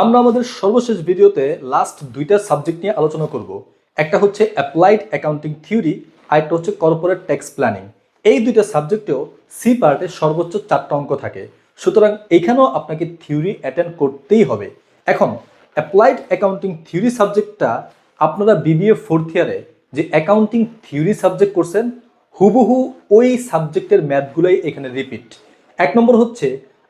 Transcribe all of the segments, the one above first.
আমরা আমাদের সর্বশেষ ভিডিওতে লাস্ট দুইটা সাবজেক্ট নিয়ে আলোচনা করব। একটা হচ্ছে অ্যাপ্লাইড অ্যাকাউন্টিং থিওরি আর একটা হচ্ছে কর্পোরেট ট্যাক্স প্ল্যানিং এই দুইটা সাবজেক্টেও সি পার্টে সর্বোচ্চ চারটা অঙ্ক থাকে। সুতরাং এখানেও আপনাকে থিওরি অ্যাটেন্ড করতেই হবে। এখন অ্যাপ্লাইড অ্যাকাউন্টিং থিওরি সাবজেক্টটা আপনারা বিবিএ ফোর্থ ইয়ারে যে অ্যাকাউন্টিং থিওরি সাবজেক্ট করছেন, হুবহু ওই সাবজেক্টের ম্যাথগুলোই এখানে রিপিট এক নম্বর হচ্ছে,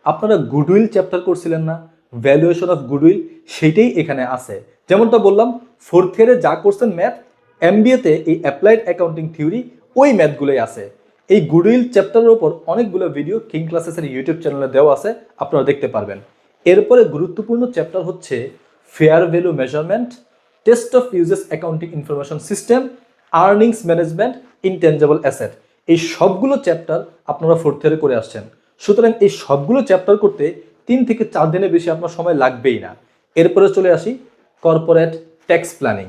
আপনারা গুডউইল চ্যাপ্টার করছিলেন না। ভ্যালুয়েশন অফ গুডউইল সেটাই এখানে আছে। যেমনটা বললাম ফোর্থ ইয়ারে যা করছেন ম্যাথ এমবিএতে এই অ্যাপ্লাইড অ্যাকাউন্টিং থিওরি ওই ম্যাথগুলোই আছে। এই গুডউইল চ্যাপ্টারের ওপর অনেকগুলো ভিডিও কিং ক্লাসেসের ইউটিউব চ্যানেলে দেওয়া আছে, আপনারা দেখতে পারবেন। এরপরে গুরুত্বপূর্ণ চ্যাপ্টার হচ্ছে fair value measurement test of uses accounting information system earnings management intangible asset এই সবগুলো চ্যাপ্টার আপনারা ফোর্থ ইয়ারে করে আসছেন। সুতরাং এই সবগুলো চ্যাপ্টার করতে তিন থেকে চার দিনের বেশি আপনার সময় লাগবেই না। এরপরে চলে আসি কর্পোরেট ট্যাক্স প্ল্যানিং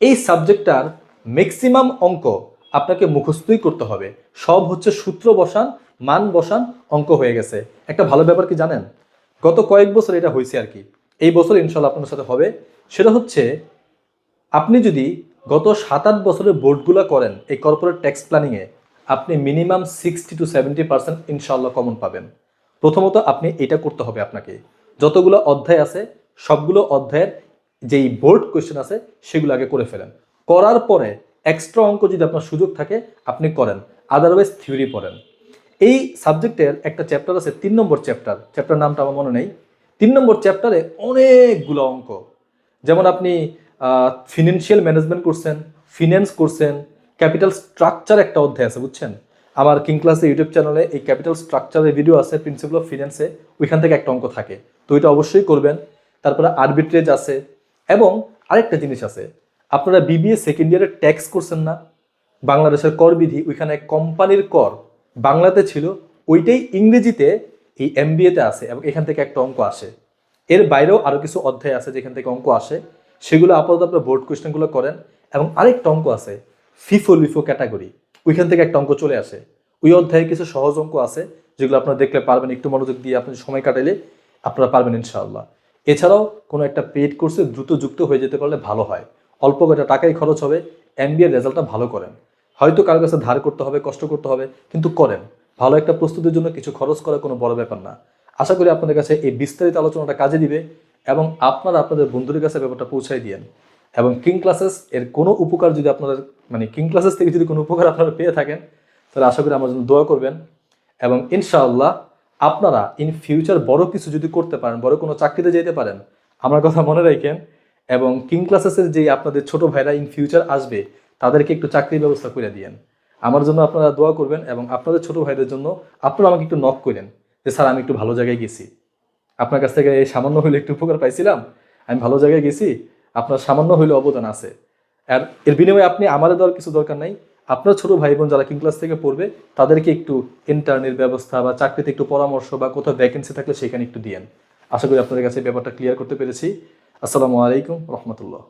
এই সাবজেক্টটার ম্যাক্সিমাম অঙ্ক আপনাকে মুখস্থই করতে হবে। সব হচ্ছে সূত্র বসান, মান বসান, অঙ্ক হয়ে গেছে। একটা ভালো ব্যাপার কি জানেন? গত কয়েক বছর এটা হয়েছে আর কি। এই বছর ইনশাল্লাহ আপনার সাথে হবে। সেটা হচ্ছে, আপনি যদি গত সাত আট বছরের বোর্ডগুলো করেন, এই কর্পোরেট ট্যাক্স প্ল্যানিংয়ে আপনি minimum sixty to seventy percent ইনশাল্লাহ কমন পাবেন। প্রথমত আপনি এটা করতে হবে আপনাকে। যতগুলো অধ্যায় আছে, সবগুলো অধ্যায়ের যেই বোর্ড কোয়েশ্চেন আছে, সেগুলো আগে করে ফেলেন। করার পরে এক্সট্রা অঙ্ক যদি আপনার সুযোগ থাকে, আপনি করেন। আদারওয়াইজ থিওরি পড়েন। এই সাবজেক্টের একটা চ্যাপ্টার আছে, তিন নম্বর চ্যাপ্টার চ্যাপ্টার নামটা আমার মনে নেই। তিন নম্বর চ্যাপ্টারে অনেকগুলো অঙ্ক। যেমন আপনি ফিনান্সিয়াল ম্যানেজমেন্ট করছেন ফিন্যান্স করছেন ক্যাপিটাল স্ট্রাকচার একটা অধ্যায় আছে, বুঝছেন? আমার কিং ক্লাসে ইউটিউব চ্যানেলে এই ক্যাপিটাল স্ট্রাকচারের ভিডিও আছে প্রিন্সিপাল অফ ফিনান্সে ওইখান থেকে একটা অঙ্ক থাকে। তো এটা অবশ্যই করবেন। তারপরে আরবিট্রেজ আছে এবং আরেকটা জিনিস আছে। আপনারা বিবিএ সেকেন্ড ইয়ারে ট্যাক্স করছেন না। বাংলাদেশের কর বিধি, ওইখানে কোম্পানির কর বাংলাতে ছিল, ওইটাই ইংরেজিতে এই এমবিএতে আছে এবং এখান থেকে একটা অঙ্ক আসে। এর বাইরেও আরও কিছু অধ্যায় আছে যেখান থেকে অঙ্ক আসে। সেগুলো আপাতত আপনার বোর্ড কোয়েশ্চেনগুলো করেন এবং আরেকটা অঙ্ক আছে ফিফো লিফো ক্যাটাগরি ওইখান থেকে একটা অঙ্ক চলে আসে। ওই অধ্যায়ে কিছু সহজ অঙ্ক আছে, যেগুলো আপনারা দেখলে পারবেন, একটু মনোযোগ দিয়ে আপনি সময় কাটাইলে আপনারা পারবেন ইনশাআল্লাহ। এছাড়াও কোনো একটা পেড কোর্সে দ্রুত যুক্ত হয়ে যেতে পারলে ভালো হয়। অল্প কয়টা টাকাই খরচ হবে এমবিএর রেজাল্টটা ভালো করেন। হয়তো কারও কাছে ধার করতে হবে, কষ্ট করতে হবে, কিন্তু করেন। ভালো একটা প্রস্তুতির জন্য কিছু খরচ করা কোনো বড় ব্যাপার না। আশা করি আপনাদের কাছে এই বিস্তারিত আলোচনাটা কাজে দিবে এবং আপনারা আপনাদের বন্ধুদের কাছে ব্যাপারটা পৌঁছাই দিয়েন। এবং কিং ক্লাসেস এর কোনো উপকার যদি আপনাদের মানে কিং ক্লাসেস থেকে যদি কোনো উপকার আপনারা পেয়ে থাকেন, তাহলে আশা করি আমার জন্য দোয়া করবেন। এবং ইনশাআল্লাহ আপনারা ইন ফিউচার বড় কিছু যদি করতে পারেন, বড় কোনো চাকরিতে যেতে পারেন, আমার কথা মনে রাখেন। এবং কিং ক্লাসেসের যে আপনাদের ছোট ভাইরা ইন ফিউচার আসবে, তাদেরকে একটু চাকরির ব্যবস্থা করে দিয়েন। আমার জন্য আপনারা দোয়া করবেন এবং আপনাদের ছোট ভাইদের জন্য আপনারা আমাকে একটু নক করেন যে, স্যার, আমি একটু ভালো জায়গায় গেছি। আপনার কাছ থেকে এই সামান্য হইলে একটু উপকার পাইছিলাম। আমি ভালো জায়গায় গেছি আপনার সামান্য হইলে অবদান আছে। আর এর বিনিময়ে আপনি আমাদের দেওয়ার কিছু দরকার নাই। আপনার ছোট ভাই বোন যারা কিং ক্লাস থেকে পড়বে, তাদেরকে একটু ইন্টার্নের ব্যবস্থা বা চাকরিতে একটু পরামর্শ বা কোথাও ভ্যাকেন্সি থাকলে সেখানে একটু দিয়েন। আশা করি আপনাদের কাছে ব্যাপারটা ক্লিয়ার করতে পেরেছি। আসসালামু আলাইকুম রহমতুল্লাহ।